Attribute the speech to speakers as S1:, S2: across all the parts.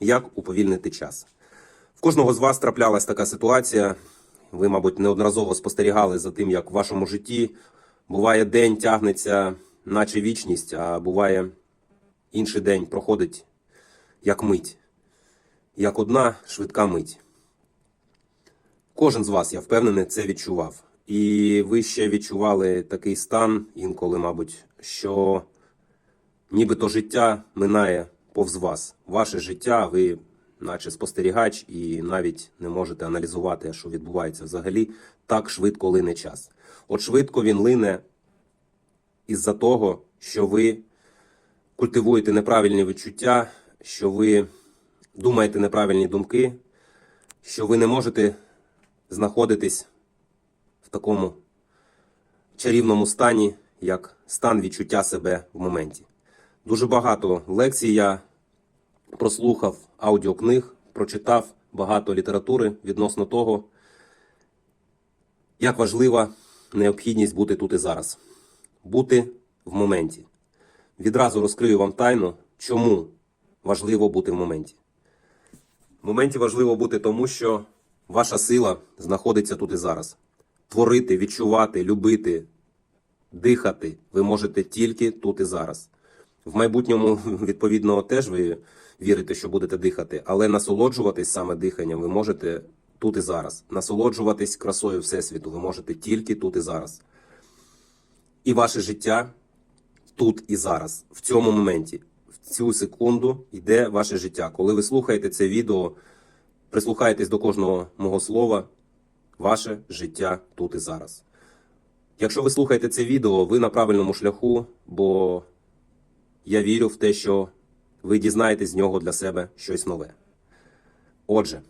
S1: як уповільнити час. В кожного з вас траплялась така ситуація. Ви, мабуть, неодноразово спостерігали за тим, як в вашому житті буває день тягнеться, наче вічність, а буває інший день проходить як мить, як одна швидка мить. Кожен з вас, я впевнений, це відчував. І ви ще відчували такий стан, інколи, мабуть, що нібито життя минає повз вас. Ваше життя, ви, наче спостерігач, і навіть не можете аналізувати, що відбувається взагалі. Так швидко лине час. От швидко він лине із-за того, що ви культивуєте неправильні відчуття, що ви думаєте неправильні думки, що ви не можете знаходитись в такому чарівному стані, як стан відчуття себе в моменті. Дуже багато лекцій я прослухав, аудіокниг, прочитав багато літератури відносно того, як важлива необхідність бути тут і зараз, бути в моменті. Відразу розкрию вам тайну, чому важливо бути в моменті. В моменті важливо бути тому, що ваша сила знаходиться тут і зараз. Творити, відчувати, любити, дихати ви можете тільки тут і зараз. В майбутньому, відповідно, теж ви вірите, що будете дихати, але насолоджуватись саме диханням ви можете тут і зараз. Насолоджуватись красою Всесвіту ви можете тільки тут і зараз. І ваше життя тут і зараз, в цьому моменті, в цю секунду йде ваше життя. Коли ви слухаєте це відео, прислухаєтесь до кожного мого слова, ваше життя тут і зараз. Якщо ви слухаєте це відео, ви на правильному шляху, бо я вірю в те, що ви дізнаєтесь з нього для себе щось нове. Отже,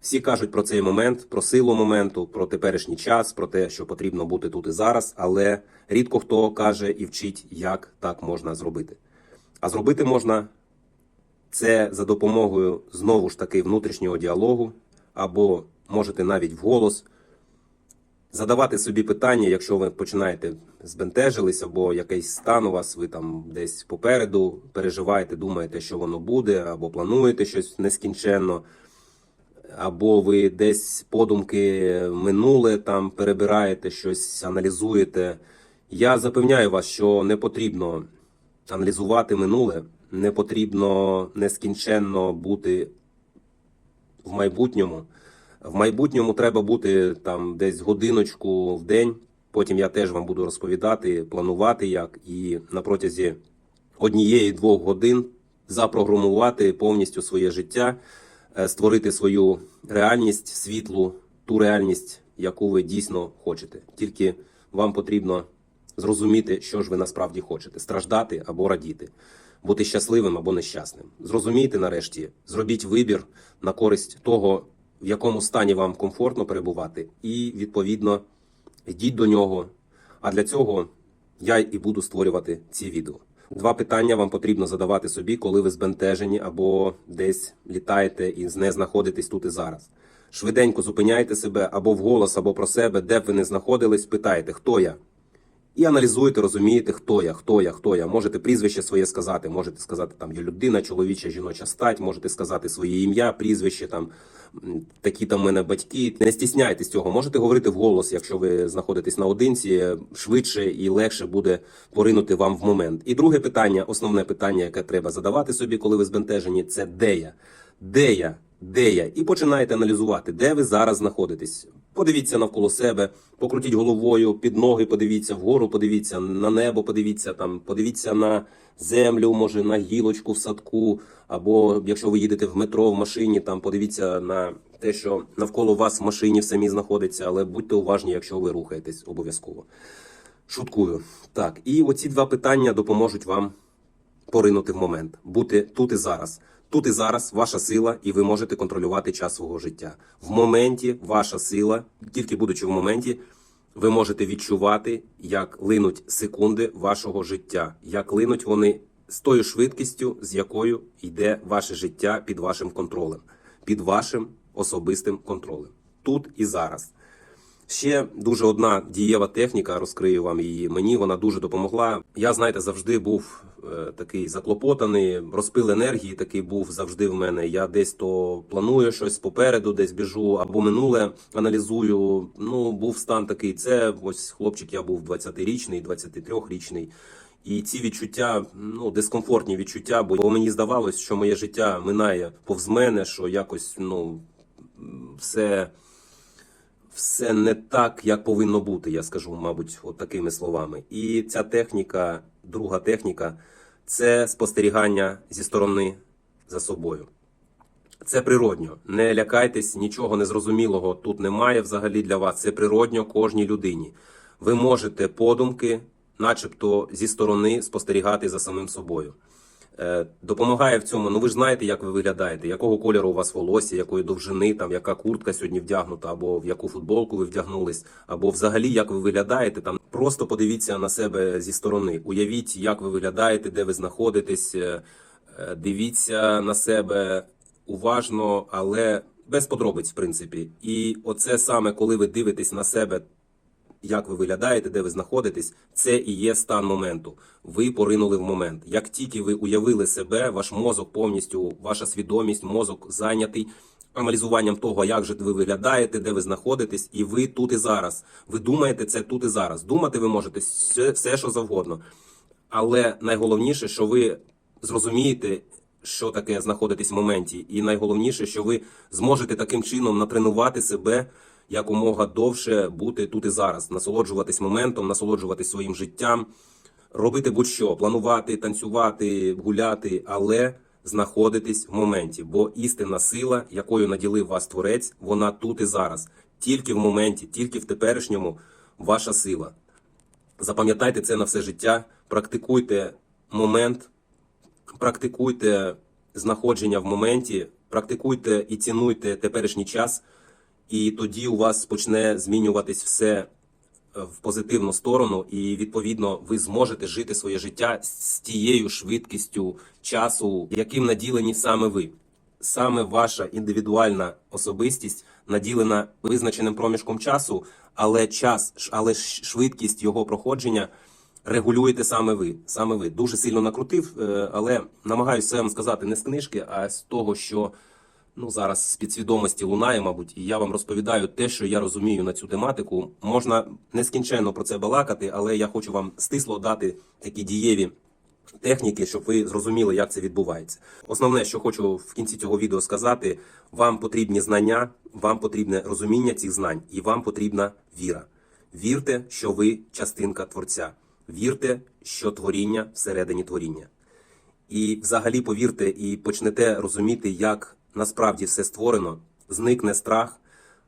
S1: всі кажуть про цей момент, про силу моменту, про теперішній час, про те, що потрібно бути тут і зараз, але рідко хто каже і вчить, як так можна зробити. А зробити можна це за допомогою знову ж таки внутрішнього діалогу, або можете навіть вголос задавати собі питання, якщо ви починаєте збентежились, або якийсь стан у вас, ви там десь попереду переживаєте, думаєте, що воно буде, або плануєте щось нескінченно, або ви десь подумки минуле там перебираєте щось, аналізуєте. Я запевняю вас, що не потрібно аналізувати минуле, не потрібно нескінченно бути в майбутньому. В майбутньому треба бути там десь годиночку в день. Потім я теж вам буду розповідати, планувати як, і на протязі однієї-двох годин запрограмувати повністю своє життя, е, створити свою реальність, світлу, ту реальність, яку ви дійсно хочете. Тільки вам потрібно зрозуміти, що ж ви насправді хочете: страждати або радіти, бути щасливим або нещасним. Зрозумійте нарешті, зробіть вибір на користь того, в якому стані вам комфортно перебувати, і відповідно йдіть до нього. А для цього я і буду створювати ці відео. Два питання вам потрібно задавати собі, коли ви збентежені або десь літаєте і не знаходитесь тут і зараз. Швиденько зупиняйте себе або вголос, або про себе, де б ви не знаходились, питаєте, хто я. І аналізуєте, розумієте, хто я, хто я, хто я. Можете прізвище своє сказати, можете сказати там я людина, чоловіча, жіноча стать, можете сказати своє ім'я, прізвище там такі там мене батьки. Не стісняйтесь цього. Можете говорити вголос, якщо ви знаходитесь наодинці, швидше і легше буде поринути вам в момент. І друге питання, основне питання, яке треба задавати собі, коли ви збентежені, це де я? Де я? Де я? І починаєте аналізувати, де ви зараз знаходитесь. Подивіться навколо себе, покрутіть головою, під ноги подивіться, вгору подивіться, на небо подивіться, там, подивіться на землю, може на гілочку в садку, або якщо ви їдете в метро в машині, там подивіться на те, що навколо вас в машині в самій знаходиться, але будьте уважні, якщо ви рухаєтесь обов'язково. Шуткую. Так, і оці два питання допоможуть вам поринути в момент, бути тут і зараз. Тут і зараз ваша сила, і ви можете контролювати час свого життя. В моменті ваша сила, тільки будучи в моменті, ви можете відчувати, як линуть секунди вашого життя, як линуть вони з тою швидкістю, з якою йде ваше життя під вашим контролем, під вашим особистим контролем. Тут і зараз. Ще дуже одна дієва техніка, розкрию вам її. Мені вона дуже допомогла. Я, знаєте, завжди був е, такий заклопотаний, розпил енергії такий був завжди в мене. Я десь то планую щось попереду, десь біжу, або минуле аналізую. Ну, був стан такий. Це ось хлопчик, я був 20-річний, 23-річний. І ці відчуття, ну, дискомфортні відчуття, бо мені здавалось, що моє життя минає повз мене, що якось, ну, все все не так, як повинно бути, я скажу, мабуть, от такими словами. І ця техніка, друга техніка, це спостерігання зі сторони за собою. Це природньо. Не лякайтесь, нічого незрозумілого тут немає взагалі для вас. Це природньо кожній людині. Ви можете подумки, начебто зі сторони спостерігати за самим собою. Е, допомагає в цьому. Ну ви ж знаєте, як ви виглядаєте, якого кольору у вас волосся, якої довжини, там яка куртка сьогодні вдягнута, або в яку футболку ви вдягнулись, або взагалі як ви виглядаєте. Там просто подивіться на себе зі сторони. Уявіть, як ви виглядаєте, де ви знаходитесь. е, е, Дивіться на себе уважно, але без подробиць, в принципі. І оце саме, коли ви дивитесь на себе як ви виглядаєте, де ви знаходитесь, це і є стан моменту. Ви поринули в момент. Як тільки ви уявили себе, ваш мозок повністю, ваша свідомість, мозок зайнятий аналізуванням того, як же ви виглядаєте, де ви знаходитесь, і ви тут і зараз. Ви думаєте це тут і зараз. Думати ви можете все, все що завгодно. Але найголовніше, що ви зрозумієте, що таке знаходитись в моменті, і найголовніше, що ви зможете таким чином натренувати себе якомога довше бути тут і зараз, насолоджуватись моментом, насолоджуватись своїм життям, робити будь-що, планувати, танцювати, гуляти, але знаходитись в моменті. Бо істинна сила, якою наділив вас творець, вона тут і зараз. Тільки в моменті, тільки в теперішньому ваша сила. Запам'ятайте це на все життя, практикуйте момент, практикуйте знаходження в моменті, практикуйте і цінуйте теперішній час, і тоді у вас почне змінюватись все е, в позитивну сторону, і відповідно ви зможете жити своє життя з тією швидкістю часу, яким наділені саме ви. Саме ваша індивідуальна особистість наділена визначеним проміжком часу, але час, але швидкість його проходження регулюєте саме ви. Саме ви дуже сильно накрутив, е, але намагаюся вам сказати не з книжки, а з того, що ну зараз з підсвідомості лунає, мабуть, і я вам розповідаю те, що я розумію на цю тематику. Можна нескінченно про це балакати, але я хочу вам стисло дати такі дієві техніки, щоб ви зрозуміли, як це відбувається. Основне, що хочу в кінці цього відео сказати, вам потрібні знання, вам потрібне розуміння цих знань, і вам потрібна віра. Вірте, що ви частинка творця. Вірте, що творіння всередині творіння. І взагалі повірте і почнете розуміти, як насправді все створено, зникне страх.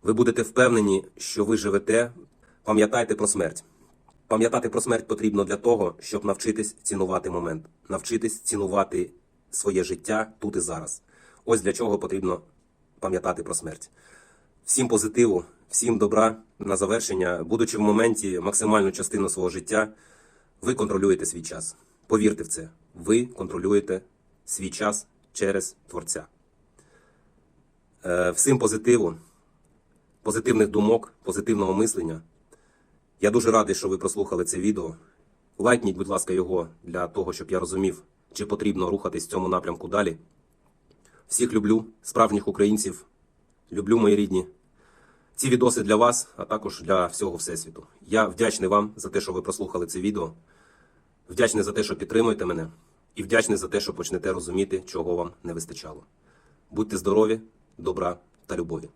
S1: Ви будете впевнені, що ви живете. Пам'ятайте про смерть. Пам'ятати про смерть потрібно для того, щоб навчитись цінувати момент, навчитись цінувати своє життя тут і зараз. Ось для чого потрібно пам'ятати про смерть. Всім позитиву, всім добра на завершення, будучи в моменті максимальну частину свого життя, ви контролюєте свій час. Повірте в це. Ви контролюєте свій час через творця. Е, всім позитиву, позитивних думок, позитивного мислення. Я дуже радий, що ви прослухали це відео. Лайкніть, будь ласка, його для того, щоб я розумів, чи потрібно рухатись в цьому напрямку далі. Всіх люблю, справжніх українців. Люблю мої рідні. Ці відоси для вас, а також для всього Всесвіту. Я вдячний вам за те, що ви прослухали це відео. Вдячний за те, що підтримуєте мене, і вдячний за те, що почнете розуміти, чого вам не вистачало. Будьте здорові, добра та любові.